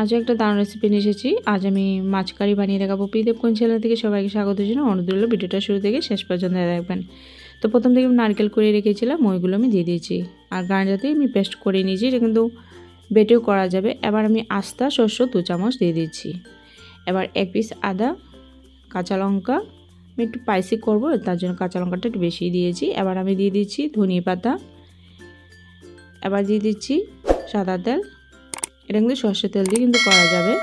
আজও একটা দারুণ রেসিপি নিয়ে এসেছি। আজ আমি মাছ কারি বানিয়ে দেখাবো। পিদেব কোন চ্যানেল থেকে সবাইকে স্বাগত জন্য রইল ভিডিওটা শুরু থেকে শেষ পর্যন্ত দেখবেন। তো প্রথম থেকে আমি নারকেল করে রেখেছিলাম, ওইগুলো আমি দিয়ে দিয়েছি। আর গাঁজাতে আমি পেস্ট করে নিয়েছি, এটা কিন্তু বেটেও করা যাবে। এবার আমি আস্তা শস্য দু চামচ দিয়ে দিচ্ছি এবার এক পিস আদা, কাঁচা লঙ্কা, আমি একটু স্পাইসি করব, তার জন্য কাঁচা লঙ্কাটা একটু বেশি দিয়েছি। এবার আমি দিয়ে দিচ্ছি ধনিয়া পাতা। এবার দিয়ে দিচ্ছি সাদা তেল। এটা কিন্তু সর্ষের তেল দিয়ে কিন্তু করা যাবে।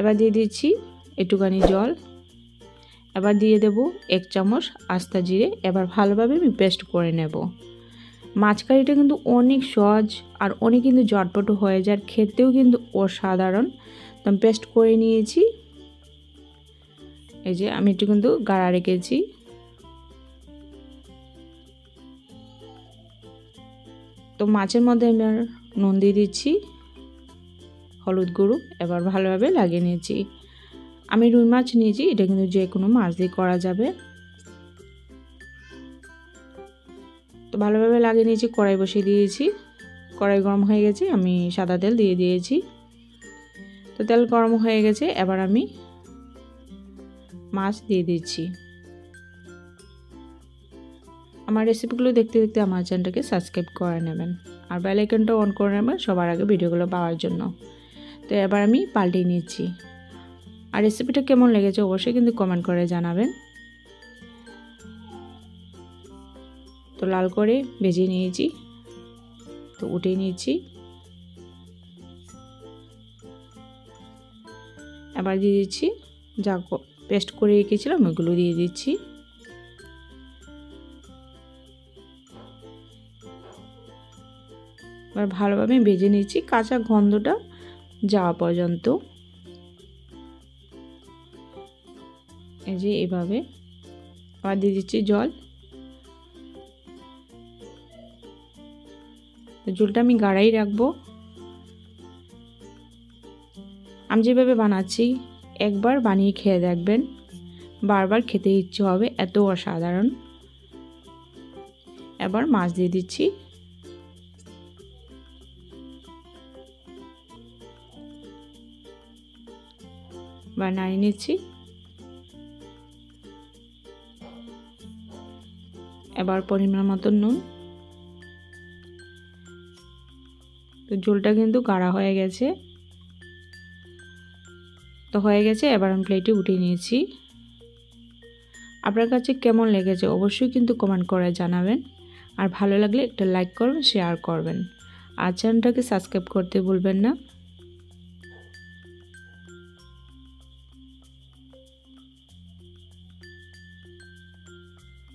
এবার দিয়ে দিচ্ছি একটুখানি জল। এবার দিয়ে দেব এক চামচ আস্তা জিরে। এবার ভালোভাবে আমি পেস্ট করে নেব। মাছ কারিটা কিন্তু অনেক সহজ আর অনেক কিন্তু জটপট হয়ে যায়। খেতেও কিন্তু অসাধারণ। তো আমি পেস্ট করে নিয়েছি। এই যে আমি একটু কিন্তু গাড়া রেখেছি। তো মাছের মধ্যে আমি আর নুন দিয়ে দিচ্ছি। হলুদ গুঁড়ো এবার ভালোভাবে লাগিয়ে নিয়েছি। আমি রুই মাছ নিয়েছি, এটা কিন্তু যে কোনো মাছ দিয়ে করা যাবে। তো ভালোভাবে লাগিয়ে নিয়েছি, কড়াই বসিয়ে দিয়েছি। কড়াই গরম হয়ে গেছে, আমি সাদা তেল দিয়ে দিয়েছি। তো তেল গরম হয়ে গেছে, এবার আমি মাছ দিয়ে দিচ্ছি। আমার রেসিপিগুলো দেখতে দেখতে আমার চ্যানেলটাকে সাবস্ক্রাইব করে নেবেন। আর বেল আইকনটা অন করে নেবেন সবার আগে ভিডিওগুলো পাওয়ার জন্য। তো এবার আমি পাল্টিয়ে নিচ্ছি। আর রেসিপিটা কেমন লেগেছে অবশ্যই কিন্তু কমেন্ট করে জানাবেন। তো লাল করে ভেজে নিয়েছি। তো উঠে নিয়েছি এবার দিয়ে দিচ্ছি যা পেস্ট করে রেখেছিলাম ওইগুলো দিয়ে দিচ্ছি। এবার ভালোভাবে ভেজে নিচ্ছি। কাঁচা গন্ধটা যাওয়া পর্যন্ত। এই যে এভাবে আবার দিয়ে দিচ্ছি জল। জলটা আমি গাড়াই রাখব। আমি যেভাবে বানাচ্ছি, একবার বানিয়ে খেয়ে দেখবেন। বারবার খেতে ইচ্ছে হবে, এত অসাধারণ। এবার মাছ দিয়ে দিচ্ছি। বা নাড়িয়ে নিচ্ছি। এবার পরিমাণ মতো নুন। তো ঝোলটা কিন্তু গাঢ়া হয়ে গেছে। তো হয়ে গেছে, এবার আমি প্লেটে উঠিয়ে নিয়েছি। আপনার কাছে কেমন লেগেছে অবশ্যই কিন্তু কমেন্ট করে জানাবেন। আর ভালো লাগলে একটা লাইক করবেন শেয়ার করবেন। আর চ্যানেলটাকে সাবস্ক্রাইব করতে ভুলবেন না।